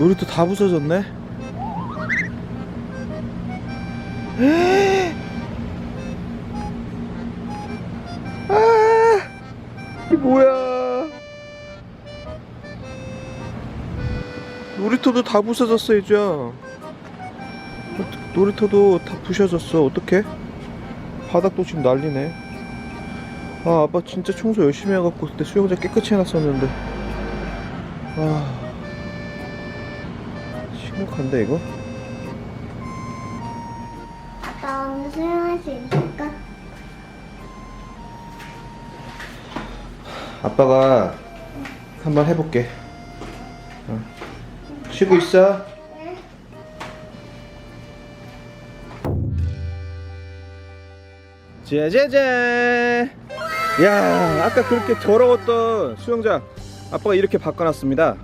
놀이터 다 부서졌네. 아, 이 뭐야? 놀이터도 다 부서졌어 이제. 놀이터도 다 부셔졌어. 어떡해? 바닥도 지금 난리네. 아 아빠 진짜 청소 열심히 해갖고 그때 수영장 깨끗이 해놨었는데. 아 심각한데 이거? 아빠 오늘 수영할 수 있을까? 아빠가 한번 해볼게. 어. 쉬고 있어. 네. 짜자잔. 야, 아까 그렇게 더러웠던 수영장 아빠가 이렇게 바꿔놨습니다.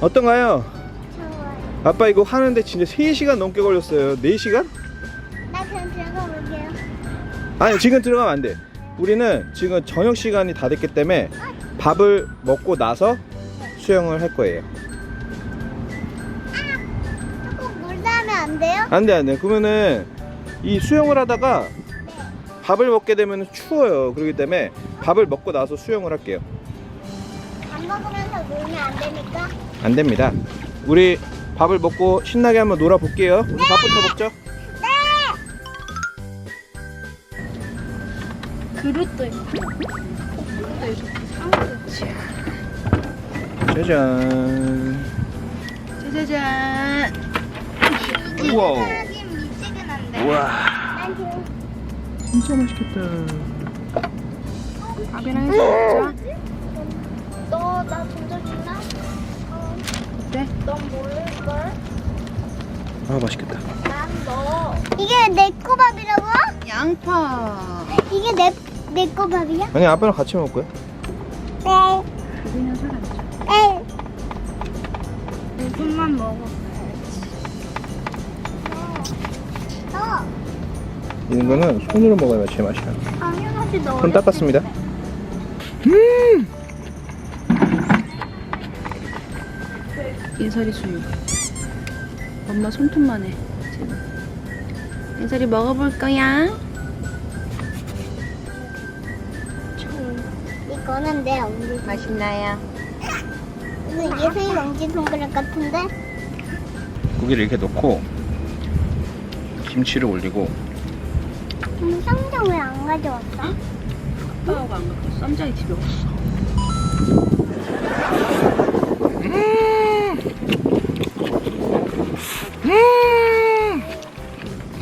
어떤가요? 아빠 이거 하는데 진짜 3시간 넘게 걸렸어요. 4시간? 나 그럼 들어가 볼게요. 아니, 지금 들어가면 안 돼. 우리는 지금 저녁 시간이 다 됐기 때문에 밥을 먹고 나서 수영을 할 거예요. 조금 물 닿으면 안 돼요? 안 돼, 안 돼. 그러면은 이 수영을 하다가 밥을 먹게 되면 추워요. 그렇기 때문에 밥을 먹고 나서 수영을 할게요. 밥 먹으면서 놀면 안 되니까? 안 됩니다. 우리 밥을 먹고 신나게 한번 놀아볼게요. 우리 밥부터 먹죠. 네! 그릇도 있고 그릇도 상그릇이야 짜잔. 짜자잔 우와. 우와. 진짜 맛있겠다. 밥이랑 해서 먹자 너나 던져줄라? 어, 어때? 넌 모를걸? 아 맛있겠다. 난 너. 이게 내 꼬밥이라고? 양파 이게 내, 내 꼬밥이야? 아니 아빠랑 같이 먹을 거야. 네. 우리는 술안 줘. 네. 내 손만 먹어 너. 이런 거는 손으로 먹어야 제일 맛이야. 당연하지 너. 손 닦았습니다. 예설이 수육 엄마 손톱만 해 지금 예설이 먹어볼 거야 이거는 내 엄지. 맛있나요? 이거 예슬이 엄지 손가락 같은데? 고기를 이렇게 넣고 김치를 올리고 음, 쌈장 왜안 가져왔어? 아빠가 안 갖고 쌈장이 집에 없어 음.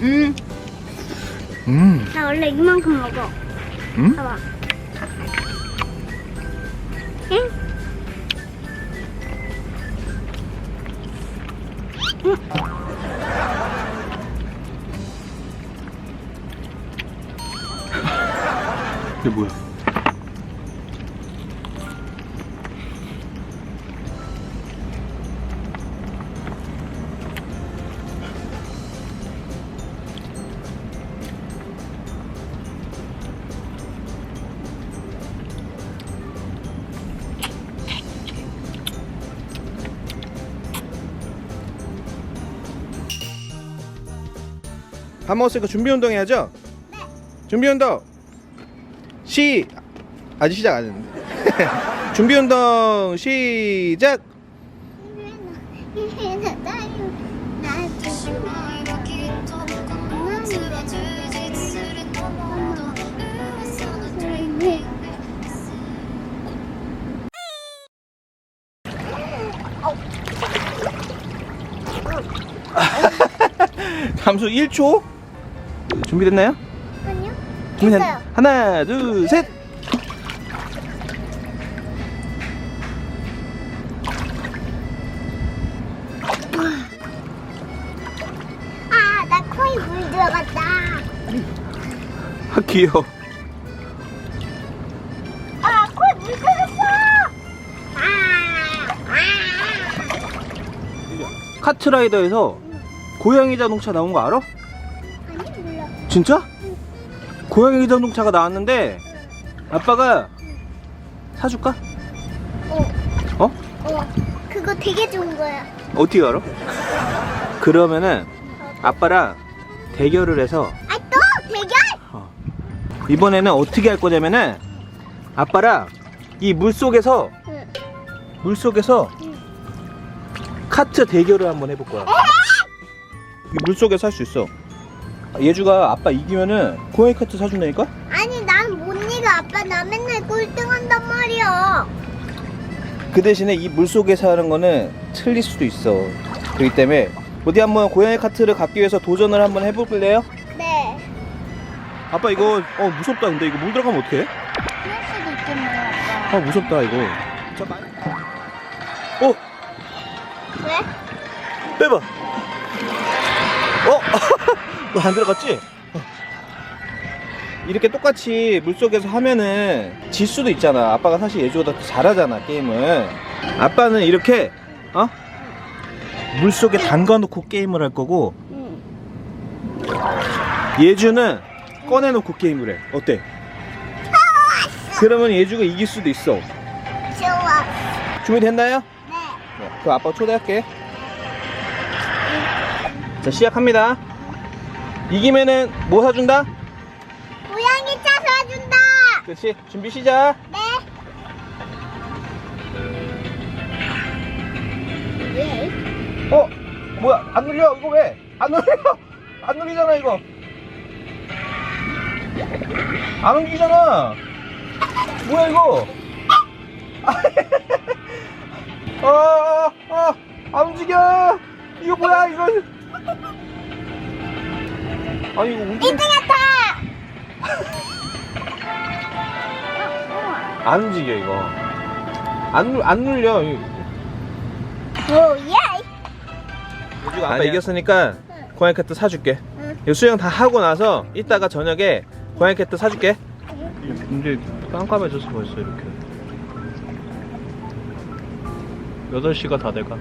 음. 나 원래 이만큼 먹어. 음? 봐봐. 응? 이게 뭐야? 밥 먹었으니까 준비 운동 해야죠? 네. 준비 운동. 시 아직 시작 안 했는데. 준비 운동 시작. 잠수 1초. 준비됐나요? 아니요? 준비됐- 됐어요. 하나, 둘, 셋. 아, 나 코에 물 들어갔다. 아 귀여워. 아, 코에 물 들어갔어. 아, 아. 카트라이더에서 고양이 자동차 나온 거 알아? 진짜? 고양이 자동차가 나왔는데 아빠가 사줄까? 어, 어? 어. 그거 되게 좋은 거야. 어떻게 알아? 그러면은 아빠랑 대결을 해서 아 또 대결? 어. 이번에는 어떻게 할 거냐면은 아빠랑 이 물 속에서 응. 물 속에서 카트 대결을 한번 해볼 거야. 물 속에서 할 수 있어. 예주가 아빠 이기면은 고양이 카트 사준다니까? 아니 난 못 이겨 아빠 나 맨날 꼴등한단 말이야. 그 대신에 이 물 속에서 하는 거는 틀릴 수도 있어. 그렇기 때문에 어디 한번 고양이 카트를 갖기 위해서 도전을 한번 해볼래요? 네. 아빠 이거 어 무섭다 근데 이거 물 들어가면 어떡해? 그럴 수도 있겠네요 아빠. 아 무섭다 이거. 잠깐. 어 왜? 빼봐. 어? 너안 들어갔지? 어. 이렇게 똑같이 물속에서 하면은 질 수도 있잖아. 아빠가 사실 예주보다 더 잘하잖아, 게임을. 아빠는 이렇게, 어? 물속에 담가놓고 게임을 할 거고, 응. 예주는 꺼내놓고 게임을 해. 어때? 그러면 예주가 이길 수도 있어. 좋아. 준비됐나요? 네. 네, 그럼 아빠 초대할게. 자, 시작합니다. 이기면은 뭐 사준다? 고양이 차 사준다. 그렇지. 준비 시작. 네. 예. 어? 뭐야? 안 눌려? 이거 왜? 안 눌려? 안 눌리잖아, 이거. 안 움직이잖아. 뭐야, 이거? 아, 아, 아, 안 움직여. 이거 뭐야, 이거. 아니, 이거 움직여. 이등했다. 안 움직여, 이거. 안, 눌- 안 눌려. 이거. 오 예. 아빠 이겼으니까 고양이 카트 사줄게. 응. 이거 수영 다 하고 나서 이따가 저녁에 고양이 카트 사줄게. 근데 깜깜해졌어 벌써 이렇게. 8시가 다 돼가.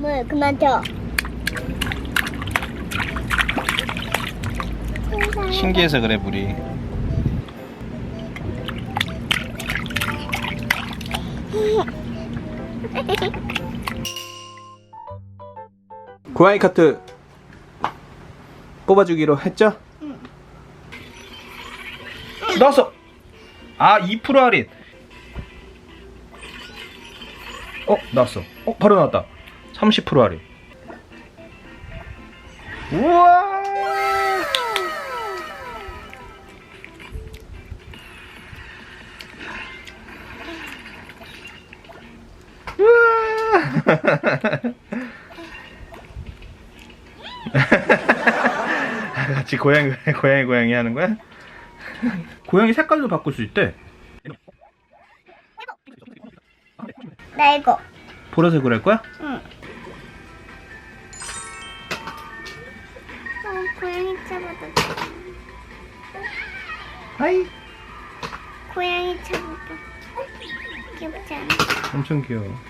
뭐 그만 둬. 신기해서 그래 물이. 고양이 카트 뽑아주기로 했죠? 나왔어. 아, 2% 할인. 어, 나왔어. 어, 바로 나왔다. 30% 할인. 우와! 우와! 같이 고양이 고양이 고양이 하는 거야? 고양이 색깔도 바꿀 수 있대. 나 이거. 보라색으로 할 거야? 응. 고양이 차보다 하이. 고양이 차보다 귀엽지 않아? 엄청 귀여워. 아.